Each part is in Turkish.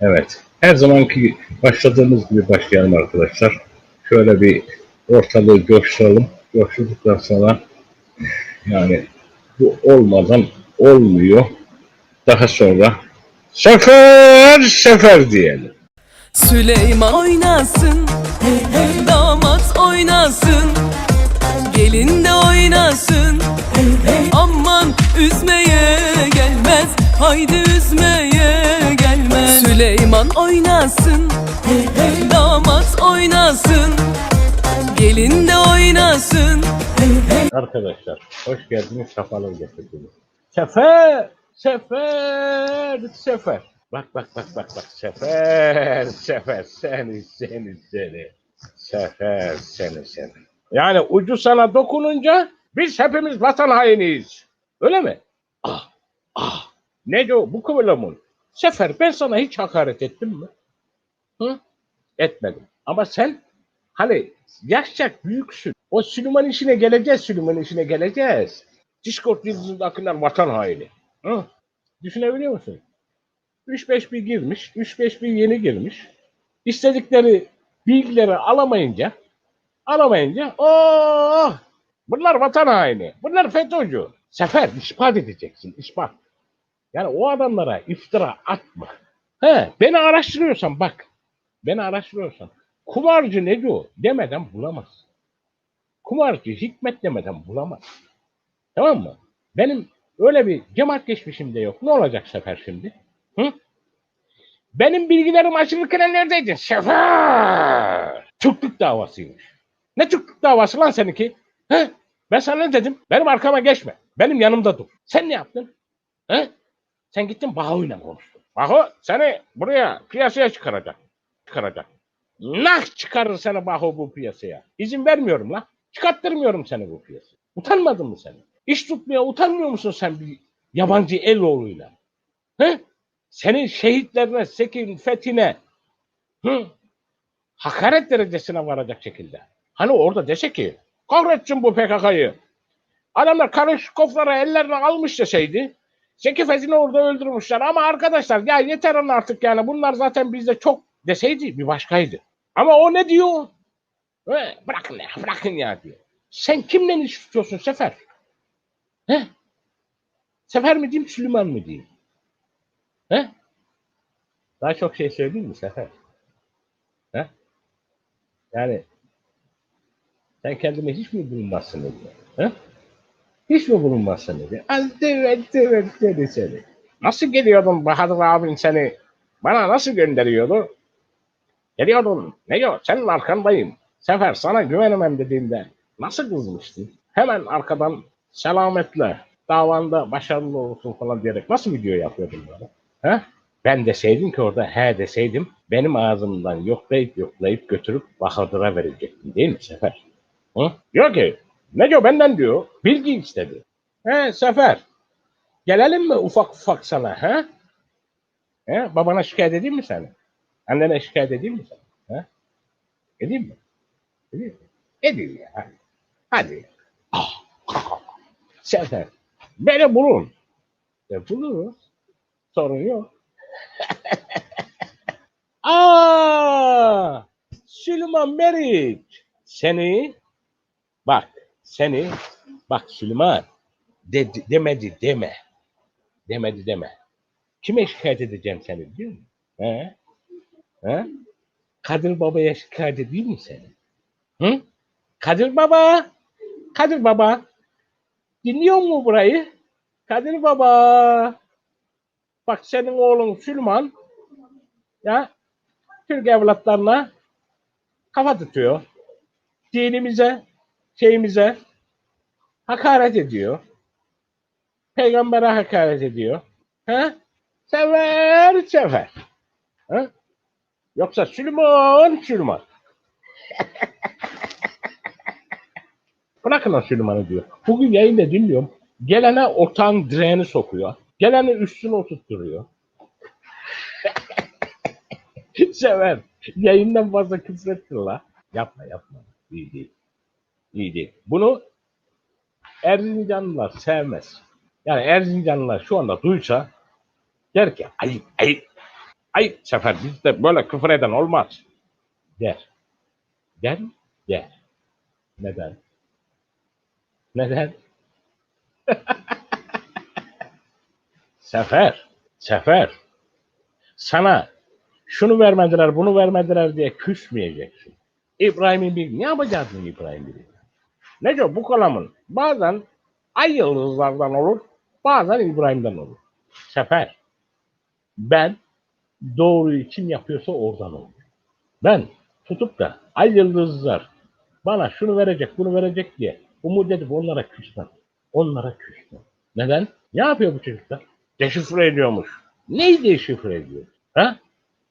Evet. Her zamanki başladığımız gibi başlayalım arkadaşlar. Şöyle bir ortalığı coşturalım. Coşturduktan sonra yani bu olmadan olmuyor. Daha sonra sefer sefer diyelim. Süleyman oynasın, damat oynasın, gelin de oynasın. Aman üzmeye gelmez, haydi üzmeye. Süleyman oynasın, damat oynasın, gelin de oynasın. Arkadaşlar hoş geldiniz, sefalar getirdiniz. Sefer, sefer, sefer. Bak bak bak bak bak sefer, sefer seni seni seni. Sefer seni seni. Yani ucu sana dokununca biz hepimiz vatan hainiyiz. Öyle mi? Ah, ah. Ne diyor bu kıvılımın? Sefer ben sana hiç hakaret ettim mi? Hı? Etmedim. Ama sen hani yaşça büyüksün. O Süleyman işine geleceğiz, Süleyman işine geleceğiz. Discord yıldızındakiler vatan haini. Hı? Düşünebiliyor musun? 3-5 bir girmiş, 3-5 bir yeni girmiş. İstedikleri bilgileri alamayınca, alamayınca, oh, bunlar vatan haini, bunlar FETÖ'cü. Sefer ispat edeceksin, ispat. Yani o adamlara iftira atma. He, beni araştırıyorsan bak, beni araştırıyorsan, kumarcı ne diyor demeden bulamazsın. Kumarcı hikmet demeden bulamaz. Tamam mı? Benim öyle bir cemaat geçmişim de yok. Ne olacak sefer şimdi? Hı? Benim bilgilerim açılırken neredeydin? Sefer! Türklük davasıymış. Ne Türklük davası lan seninki? He? Ben sana ne dedim? Benim arkama geçme. Benim yanımda dur. Sen ne yaptın? He? Sen gittin Bahu'yla konuştun. Bahu seni buraya piyasaya çıkaracak. Çıkaracak. Nah çıkarır seni Bahu bu piyasaya. İzin vermiyorum la. Çıkarttırmıyorum seni bu piyasaya. Utanmadın mı sen? İş tutmaya utanmıyor musun sen bir yabancı el oğluyla? He? Senin şehitlerine, sekin, fethine hı? hakaret derecesine varacak şekilde. Hani orada dese ki kahretsin bu PKK'yı. Adamlar Karışkovları ellerine almış deseydi. Zeki Fezi'ni orada öldürmüşler ama arkadaşlar ya yeter artık yani bunlar zaten bizde çok deseydi bir başkaydı. Ama o ne diyor? He, bırakın ya bırakın ya diyor. Sen kimle iş tutuyorsun Sefer? He? Sefer mi diyeyim Süleyman mı diyeyim? He? Daha çok şey söyleyeyim mi Sefer? He? Yani sen kendine hiç mi bulunmazsın? He? Hiç mi bulunmazsın diyor? Az evet evet dedi seni. Nasıl geliyordun Bahadır abin seni? Bana nasıl gönderiyordu? Geliyordun. Ne diyor? Senin arkandayım. Sefer sana güvenemem dediğinde nasıl kızmıştın? Hemen arkadan selametle davanda başarılı olursun falan diyerek nasıl video yapıyordun böyle? He? Ben deseydim ki orada he deseydim benim ağzımdan yoklayıp yoklayıp götürüp Bahadır'a verecektim değil mi Sefer? Hı? Diyor ki ne diyor benden diyor bilgi istedi. He Sefer gelelim mi ufak ufak sana he? He? Babana şikayet edeyim mi seni? Annene şikayet edeyim mi seni? He? Edeyim mi? Edeyim mi? Edeyim ya. Hadi. Hadi. Ah. Sefer beni bulun. E buluruz. Sorun yok. Aa! Süleyman Meriç. Seni bak seni bak Süleyman de, demedi deme. Demedi deme. Kime şikayet edeceğim seni biliyor musun? He? He? Kadir Baba'ya şikayet edeyim mi seni? Hı? Kadir Baba! Kadir Baba! Dinliyor mu burayı? Kadir Baba! Bak senin oğlun Süleyman ya Türk evlatlarına kafa tutuyor. Dinimize, şeyimize hakaret ediyor. Peygambere hakaret ediyor. He? Sever, sever. He? Yoksa Süleyman, Süleyman. Bırakın o Süleyman'ı diyor. Bugün yayında dinliyorum. Gelene ortağın direğini sokuyor. Geleni üstüne oturtturuyor. Sever. Yayından fazla küfrettir la. Yapma yapma. İyi değil. İyi değil. Bunu Erzincanlılar sevmez. Yani Erzincanlılar şu anda duysa der ki ayıp ayıp. Ay sefer bizde böyle küfür eden olmaz. Der. Der mi? Der. Neden? Neden? sefer. Sefer. Sana şunu vermediler, bunu vermediler diye küsmeyeceksin. İbrahim'in bir ne yapacaksın İbrahim bir? Nece bu kalamın bazen ay yıldızlardan olur, bazen İbrahim'den olur. Sefer. Ben doğruyu kim yapıyorsa oradan olur. Ben tutup da ay yıldızlar bana şunu verecek, bunu verecek diye umut edip onlara küsmem. Onlara küsmem. Neden? Ne yapıyor bu çocuklar? Deşifre ediyormuş. Neyi deşifre ediyor? Ha?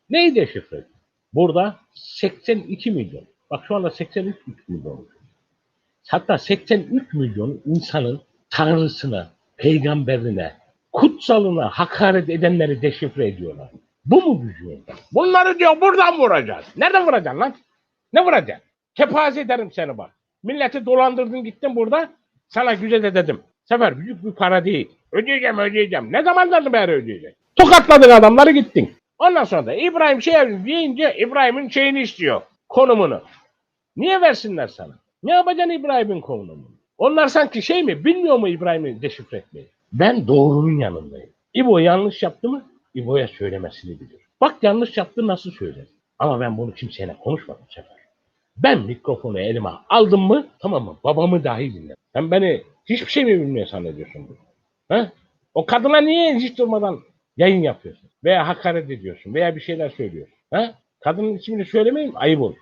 Neyi deşifre ediyor? Burada 82 milyon. Bak şu anda 83 milyon. Hatta 83 milyon insanın tanrısına, peygamberine, kutsalına hakaret edenleri deşifre ediyorlar. Bu mu gücü? Bunları diyor buradan vuracağız. Nereden vuracaksın lan? Ne vuracaksın? Kepaze ederim seni bak. Milleti dolandırdın gittin burada. Sana güzel de dedim. Sefer büyük bir para değil. Ödeyeceğim ödeyeceğim. Ne zamandan beri ödeyecek? Tokatladın adamları gittin. Ondan sonra da İbrahim şey deyince İbrahim'in şeyini istiyor. Konumunu. Niye versinler sana? Ne yapacaksın İbrahim'in konumunu? Onlar sanki şey mi bilmiyor mu İbrahim'i deşifre etmeyi? Ben doğrunun yanındayım. İbo yanlış yaptı mı? İbo'ya söylemesini bilir. Bak yanlış yaptı nasıl söyler. Ama ben bunu kimseyle konuşmadım Sefer. Ben mikrofonu elime aldım mı tamam mı babamı dahi dinle. Sen beni hiçbir şey mi bilmiyor zannediyorsun bu? Ha? O kadına niye hiç durmadan yayın yapıyorsun? Veya hakaret ediyorsun veya bir şeyler söylüyorsun. Ha? Kadının ismini söylemeyeyim ayıp olur.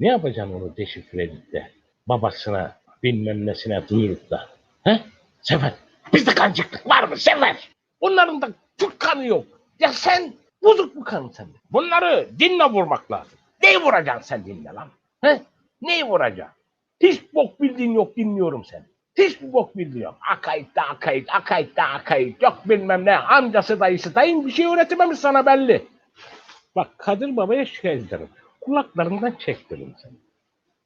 Ne yapacaksın onu deşifre edip de babasına bilmem nesine duyurup da. He? Sefer. Bizde kancıklık var mı Sefer? Bunların da Türk kanı yok. Ya sen bozuk mu kanı sende? Bunları dinle vurmak lazım. Neyi vuracaksın sen dinle lan? He? Neyi vuracaksın? Hiç bok bildiğin yok dinliyorum seni. Hiç bir bok bildiğin yok. Akayit da akayit, akayit da akayit. Yok bilmem ne. Amcası dayısı dayın bir şey öğretememiş sana belli. Bak Kadir Baba'ya şikayet ederim. Kulaklarından çektiririm seni.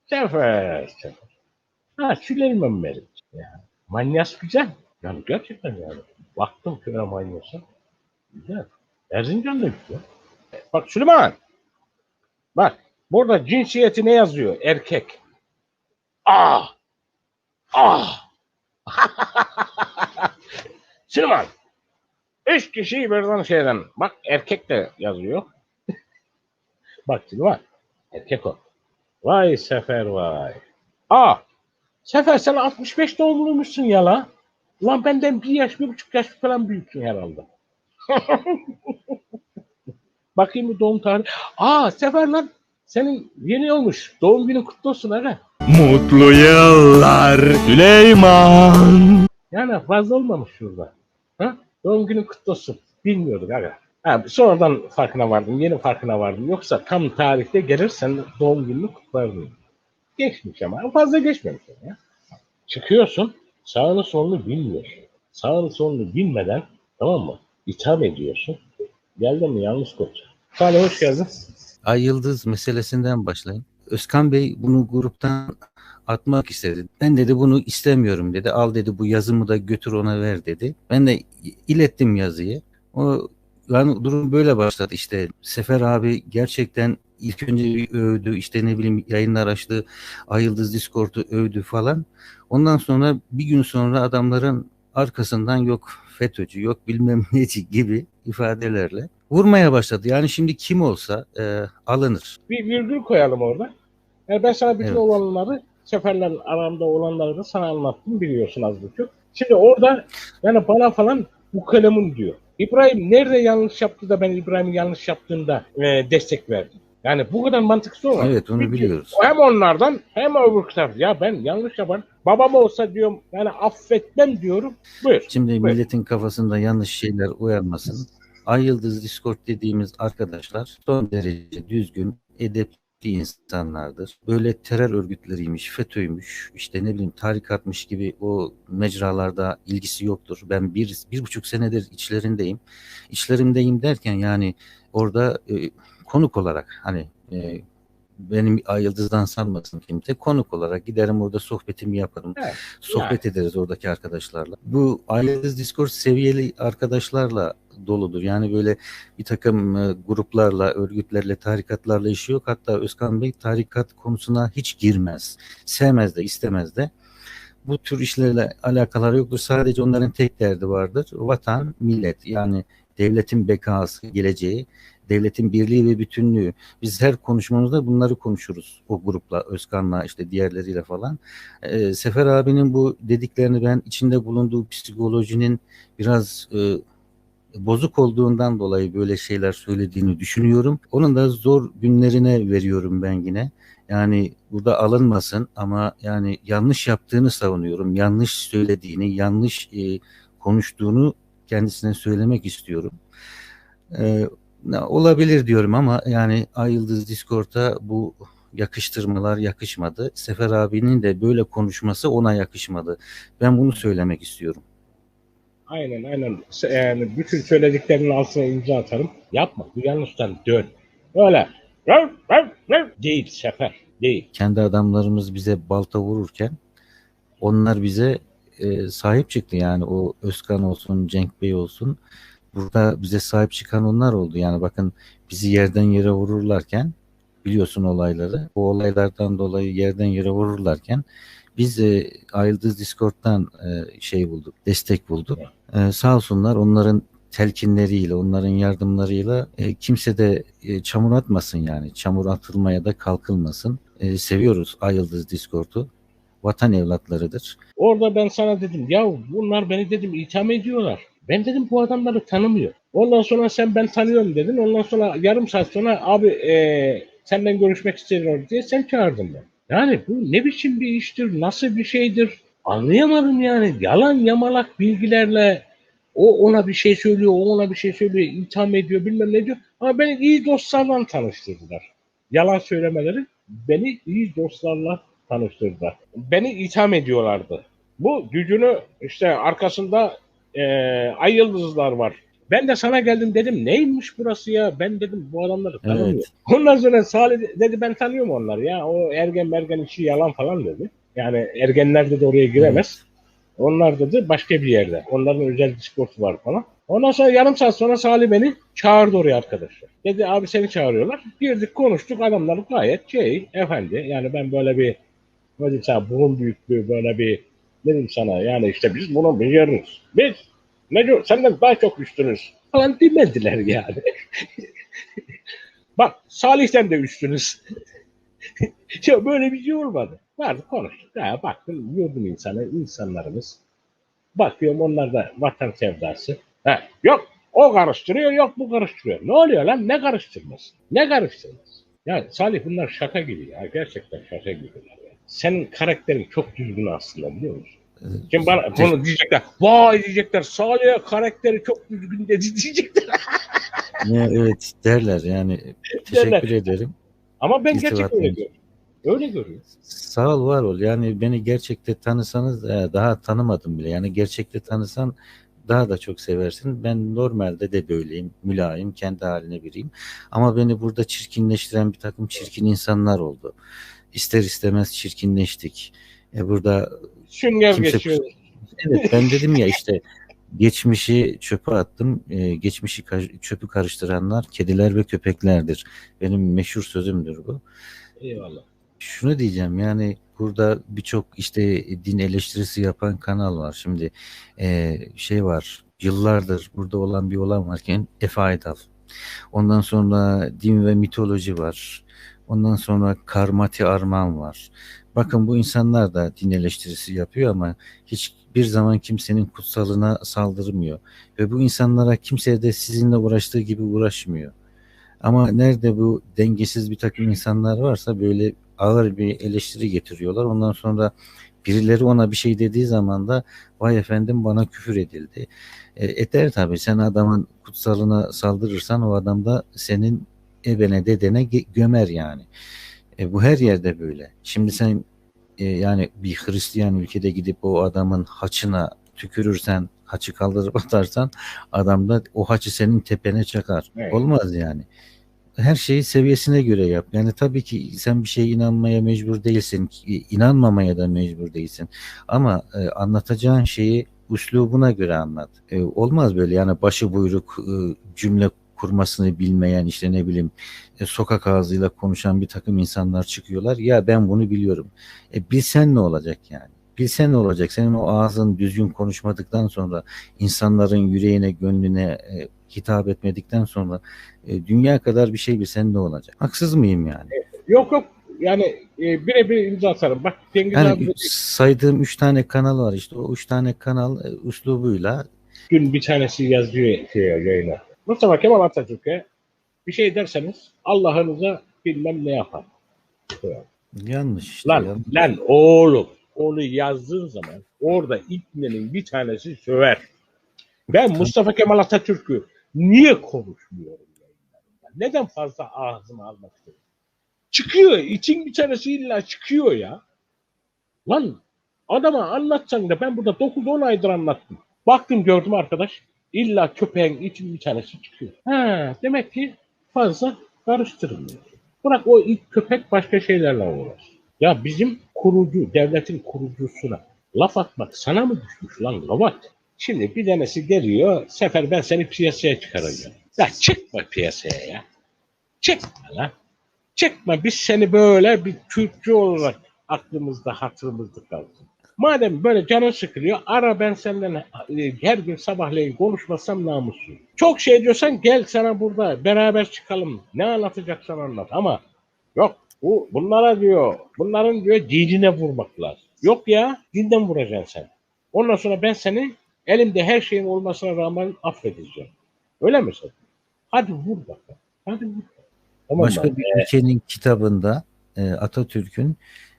Sefer. Ha Süleyman Meriç. Ya, manyas güzel. Yani gerçekten yani. Baktım köye manyasa. Güzel. Erzincan da güzel. Bak Süleyman. Bak burada cinsiyeti ne yazıyor? Erkek. Ah! Ah! Süleyman. Üç kişiyi birden şeyden. Bak erkek de yazıyor. Bak Süleyman. Erkek o. Vay Sefer vay. Aa! Sefer sen 65 doğumluymuşsun ya la. Lan benden bir yaş, bir buçuk yaş falan büyüksün herhalde. Bakayım bir doğum tarihi. Aa Sefer lan senin yeni olmuş. Doğum günün kutlu olsun aga. Mutlu yıllar Süleyman. Yani fazla olmamış şurada. Ha? Doğum günün kutlu olsun. Bilmiyorduk aga. Ha, sonradan farkına vardım. Yeni farkına vardım. Yoksa tam tarihte gelirsen doğum gününü kutlardın. Geçmiş ama fazla geçmemiş ya. Çıkıyorsun sağını solunu bilmiyorsun. Sağını solunu bilmeden tamam mı? İtham ediyorsun. Geldin mi yanlış koç. Salih hoş geldin. Ay Yıldız meselesinden başlayayım. Özkan Bey bunu gruptan atmak istedi. Ben dedi bunu istemiyorum dedi. Al dedi bu yazımı da götür ona ver dedi. Ben de ilettim yazıyı. O yani durum böyle başladı işte. Sefer abi gerçekten ilk önce bir övdü işte ne bileyim yayınlar açtı. Ay Yıldız Discord'u övdü falan. Ondan sonra bir gün sonra adamların arkasından yok FETÖ'cü yok bilmem neci gibi ifadelerle vurmaya başladı. Yani şimdi kim olsa e, alınır. Bir virgül koyalım orada. Yani ben sana bütün Evet. olanları, seferlerin aramda olanları da sana anlattım biliyorsun az buçuk. Şimdi orada yani bana falan bu kalemin diyor. İbrahim nerede yanlış yaptı da ben İbrahim'in yanlış yaptığında e, destek verdim. Yani bu kadar mantıksız olmaz. Evet onu Bir- biliyoruz. Hem onlardan hem öbür taraf. Ya ben yanlış yapan babam olsa diyorum yani affetmem diyorum. Buyur. Şimdi Buyur. milletin kafasında yanlış şeyler uyarmasın. Ay Yıldız Discord dediğimiz arkadaşlar son derece düzgün, edepli insanlardır. Böyle terör örgütleriymiş, FETÖ'ymüş, işte ne bileyim tarikatmış gibi o mecralarda ilgisi yoktur. Ben bir, bir buçuk senedir içlerindeyim. İçlerindeyim derken yani orada e, konuk olarak hani e, benim Ay Yıldız'dan sanmasın kimse. Konuk olarak giderim orada sohbetimi yaparım. Evet, Sohbet ederiz oradaki arkadaşlarla. Bu Ay Yıldız Discord seviyeli arkadaşlarla doludur. Yani böyle bir takım e, gruplarla, örgütlerle, tarikatlarla işi yok. Hatta Özkan Bey tarikat konusuna hiç girmez. Sevmez de, istemez de. Bu tür işlerle alakaları yoktur. Sadece onların tek derdi vardır. Vatan, millet. Yani devletin bekası, geleceği, devletin birliği ve bütünlüğü. Biz her konuşmamızda bunları konuşuruz. O grupla, Özkan'la, işte diğerleriyle falan. Ee, Sefer abinin bu dediklerini ben içinde bulunduğu psikolojinin biraz e, bozuk olduğundan dolayı böyle şeyler söylediğini düşünüyorum. Onun da zor günlerine veriyorum ben yine. Yani burada alınmasın ama yani yanlış yaptığını savunuyorum. Yanlış söylediğini, yanlış e, konuştuğunu kendisine söylemek istiyorum. Ne- olabilir diyorum ama yani Ay Yıldız Discord'a bu yakıştırmalar yakışmadı. Sefer abinin de böyle konuşması ona yakışmadı. Ben bunu söylemek istiyorum. Aynen aynen. Yani bütün söylediklerinin altına imza atarım. Yapma. Bu yanlıştan dön. Öyle. Değil Sefer. Değil. kendi adamlarımız bize balta vururken onlar bize e, sahip çıktı yani o Özkan olsun Cenk Bey olsun burada bize sahip çıkan onlar oldu yani bakın bizi yerden yere vururlarken biliyorsun olayları bu olaylardan dolayı yerden yere vururlarken biz e, Ayıldız Discord'dan e, şey bulduk destek bulduk E, sağ olsunlar onların telkinleriyle onların yardımlarıyla e, kimse de çamur atmasın yani çamur atılmaya da kalkılmasın seviyoruz Ay Yıldız Discord'u. Vatan evlatlarıdır. Orada ben sana dedim ya bunlar beni dedim itham ediyorlar. Ben dedim bu adamları tanımıyor. Ondan sonra sen ben tanıyorum dedin. Ondan sonra yarım saat sonra abi eee senden görüşmek istiyorum diye sen çağırdın ben. Yani bu ne biçim bir iştir, nasıl bir şeydir anlayamadım yani. Yalan yamalak bilgilerle o ona bir şey söylüyor, o ona bir şey söylüyor, itham ediyor, bilmem ne diyor. Ama beni iyi dostlarla tanıştırdılar. Yalan söylemeleri beni iyi dostlarla tanıştırdılar. Beni itham ediyorlardı. Bu gücünü işte arkasında eee ay yıldızlar var. Ben de sana geldim dedim neymiş burası ya? Ben dedim bu adamları tanımıyorum. Evet. Ondan sonra Salih dedi ben tanıyorum onları ya. O ergen mergen işi yalan falan dedi. Yani ergenler dedi oraya giremez. Onlar dedi başka bir yerde. Onların özel Discord var falan. Ondan sonra yarım saat sonra Salih beni çağırdı oraya arkadaşlar. Dedi abi seni çağırıyorlar. Girdik konuştuk adamlar gayet şey efendi. Yani ben böyle bir sana burun büyüklüğü böyle bir diyeyim sana yani işte biz bunu beceririz. Biz ne diyor senden daha çok üstünüz falan demediler yani. Bak Salih'ten de üstünüz. ya böyle bir şey olmadı. Vardı konuştuk. Ha, baktım yurdum insanı, insanlarımız. Bakıyorum onlar da vatan sevdası. Ha, yok o karıştırıyor yok bu karıştırıyor. Ne oluyor lan ne karıştırması? Ne karıştırması? Ya Salih bunlar şaka gibi ya. Gerçekten şaka gibiler ya. Senin karakterin çok düzgün aslında biliyor musun? Şimdi bana bunu diyecekler. Vay diyecekler. Salih'e karakteri çok düzgün dedi diyecekler. Ne, evet derler yani teşekkür Derler. ederim. Ama ben İrtibat gerçekten öyle görüyorum. Öyle görüyorum. Sağ ol var ol yani beni gerçekte tanısanız e, daha tanımadım bile yani gerçekte tanısan daha da çok seversin. Ben normalde de böyleyim, mülayim, kendi haline biriyim. Ama beni burada çirkinleştiren bir takım çirkin insanlar oldu. İster istemez çirkinleştik. E burada Sünger Kimse geçiyor. Evet ben dedim ya işte geçmişi çöpe attım. Ee, geçmişi çöpü karıştıranlar kediler ve köpeklerdir. Benim meşhur sözümdür bu. Eyvallah. Şunu diyeceğim yani burada birçok işte din eleştirisi yapan kanal var. Şimdi e, şey var yıllardır burada olan bir olan varken Efe Aydal. Ondan sonra din ve mitoloji var. Ondan sonra Karmati Arman var. Bakın bu insanlar da din eleştirisi yapıyor ama hiçbir zaman kimsenin kutsalına saldırmıyor. Ve bu insanlara kimse de sizinle uğraştığı gibi uğraşmıyor. Ama nerede bu dengesiz bir takım insanlar varsa böyle ağır bir eleştiri getiriyorlar. Ondan sonra birileri ona bir şey dediği zaman da vay efendim bana küfür edildi. E, eder tabii sen adamın kutsalına saldırırsan o adam da senin ebene dedene gömer yani. E, bu her yerde böyle. Şimdi sen e, yani bir Hristiyan ülkede gidip o adamın haçına tükürürsen, haçı kaldırıp atarsan adam da o haçı senin tepene çakar. Evet. Olmaz yani. her şeyi seviyesine göre yap. Yani tabii ki sen bir şeye inanmaya mecbur değilsin. inanmamaya da mecbur değilsin. Ama e, anlatacağın şeyi üslubuna göre anlat. E, olmaz böyle yani başı buyruk e, cümle kurmasını bilmeyen işte ne bileyim e, sokak ağzıyla konuşan bir takım insanlar çıkıyorlar. Ya ben bunu biliyorum. E, bilsen ne olacak yani? Bilsen ne olacak? Senin o ağzın düzgün konuşmadıktan sonra insanların yüreğine, gönlüne e, hitap etmedikten sonra e, dünya kadar bir şey bilsen ne olacak? Haksız mıyım yani? Yok yok yani e, birebir imza atarım. Bak Cengiz Yani abi saydığım üç tane kanal var işte o üç tane kanal e, üslubuyla gün bir tanesi yazıyor şeye, yayına. Mustafa Kemal Atatürk'e bir şey derseniz Allah'ınıza bilmem ne yapar. yanlış işte. Lan, yanlış. lan oğlum onu yazdığın zaman orada İbne'nin bir tanesi söver. Ben Mustafa Kemal Atatürk'ü niye konuşmuyorum? Neden fazla ağzıma almak istiyorum? Çıkıyor. için bir tanesi illa çıkıyor ya. Lan adama anlatsan da ben burada 9-10 aydır anlattım. Baktım gördüm arkadaş. İlla köpeğin için bir tanesi çıkıyor. Ha, demek ki fazla karıştırmıyor. Bırak o ilk köpek başka şeylerle uğraş. Ya bizim kurucu, devletin kurucusuna laf atmak sana mı düşmüş lan gavat? Şimdi bir tanesi geliyor, sefer ben seni piyasaya çıkaracağım. Ya çıkma piyasaya ya. Çıkma lan. Çıkma biz seni böyle bir Türkçü olarak aklımızda, hatırımızda kalsın. Madem böyle canın sıkılıyor, ara ben senden e, her gün sabahleyin konuşmasam namussuz. Çok şey diyorsan gel sana burada beraber çıkalım. Ne anlatacaksan anlat ama yok bu bunlara diyor, bunların diyor dinine vurmak lazım. Yok ya, dinden vuracaksın sen. Ondan sonra ben seni elimde her şeyin olmasına rağmen affedeceğim. Öyle mi sen? Hadi vur bakalım. Hadi vur. Tamam? Başka bir ülkenin kitabında e, Atatürk'ün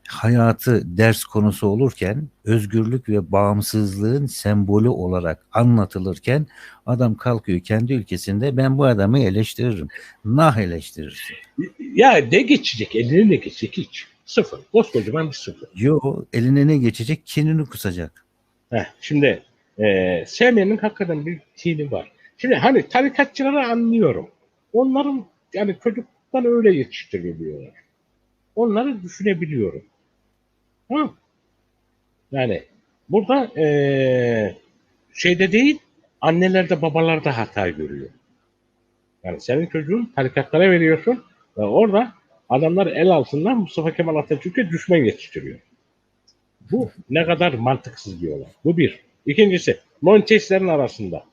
hayatı ders konusu olurken özgürlük ve bağımsızlığın sembolü olarak anlatılırken adam kalkıyor kendi ülkesinde ben bu adamı eleştiririm. Nah eleştirirsin. Ya ne geçecek? Eline ne geçecek hiç? Sıfır. Koskocaman bir sıfır. Yo eline ne geçecek? Kinini kusacak. Heh, şimdi e, sevmeyenin hakikaten bir tini var. Şimdi hani tarikatçıları anlıyorum. Onların yani çocuktan öyle yetiştiriliyorlar. Onları düşünebiliyorum. Ha? Yani burada e, şeyde değil annelerde babalarda hata görüyor. Yani senin çocuğun tarikatlara veriyorsun ve orada adamlar el altından Mustafa Kemal Atatürk'e düşman yetiştiriyor. Bu ne kadar mantıksız bir olay. Bu bir. İkincisi, Monteslerin arasında.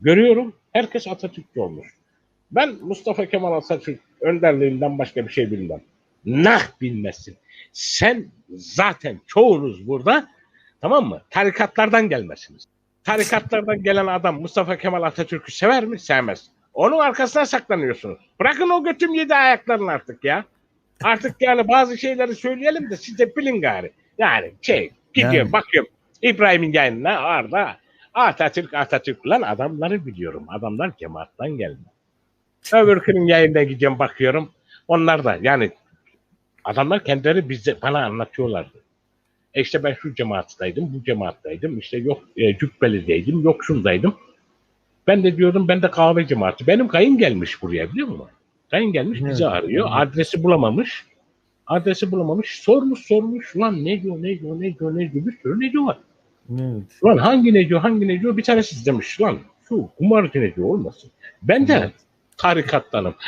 Görüyorum, herkes Atatürkçü olmuş. Ben Mustafa Kemal Atatürk önderliğinden başka bir şey bilmem. Nah bilmezsin. Sen zaten çoğunuz burada, tamam mı? Tarikatlardan gelmesiniz. Tarikatlardan gelen adam Mustafa Kemal Atatürk'ü sever mi? Sevmez. Onun arkasına saklanıyorsunuz. Bırakın o götüm yedi ayaklarını artık ya. Artık yani bazı şeyleri söyleyelim de siz de bilin gari. Yani şey gidiyor Yani. bakıyorum İbrahim'in yayınına orada Atatürk Atatürk lan adamları biliyorum. Adamlar cemaattan gelme. Öbürkünün yayında gideceğim bakıyorum. Onlar da yani adamlar kendileri bize bana anlatıyorlardı. E işte ben şu cemaattaydım, bu cemaattaydım. İşte yok e, Cübbeli'deydim, yok şundaydım. Ben de diyordum ben de kahve cemaati. Benim kayın gelmiş buraya biliyor musun? Kayın gelmiş bizi Evet. arıyor. Adresi bulamamış. Adresi bulamamış. Sormuş sormuş. Lan ne diyor ne diyor ne diyor ne diyor. Bir sürü ne diyor var. Evet. Lan hangi ne diyor hangi ne diyor. Bir tanesi demiş lan şu kumarcı ne diyor olmasın. Ben de Evet. Tarikattanım.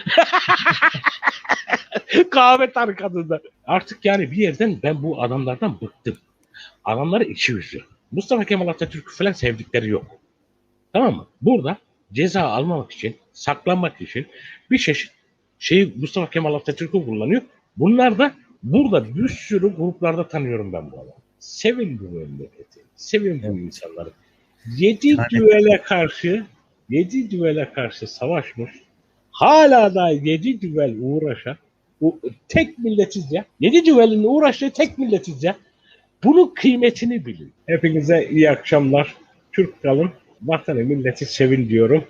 Kahve tarikatında. Artık yani bir yerden ben bu adamlardan bıktım. Adamları içi yüzü. Mustafa Kemal Atatürk'ü falan sevdikleri yok. Tamam mı? Burada ceza almamak için, saklanmak için bir çeşit şeyi Mustafa Kemal Atatürk'ü kullanıyor. Bunlar da burada bir sürü gruplarda tanıyorum ben bu adamı. Sevin bu memleketi. Sevin bu insanları. Yedi Yani- düvele karşı yedi düvele karşı savaşmış. Hala da yedi düvel uğraşan bu tek milletiz ya. Yedi düvelin uğraştığı tek milletiz ya. Bunun kıymetini bilin. Hepinize iyi akşamlar. Türk kalın. Vatanı milleti sevin diyorum.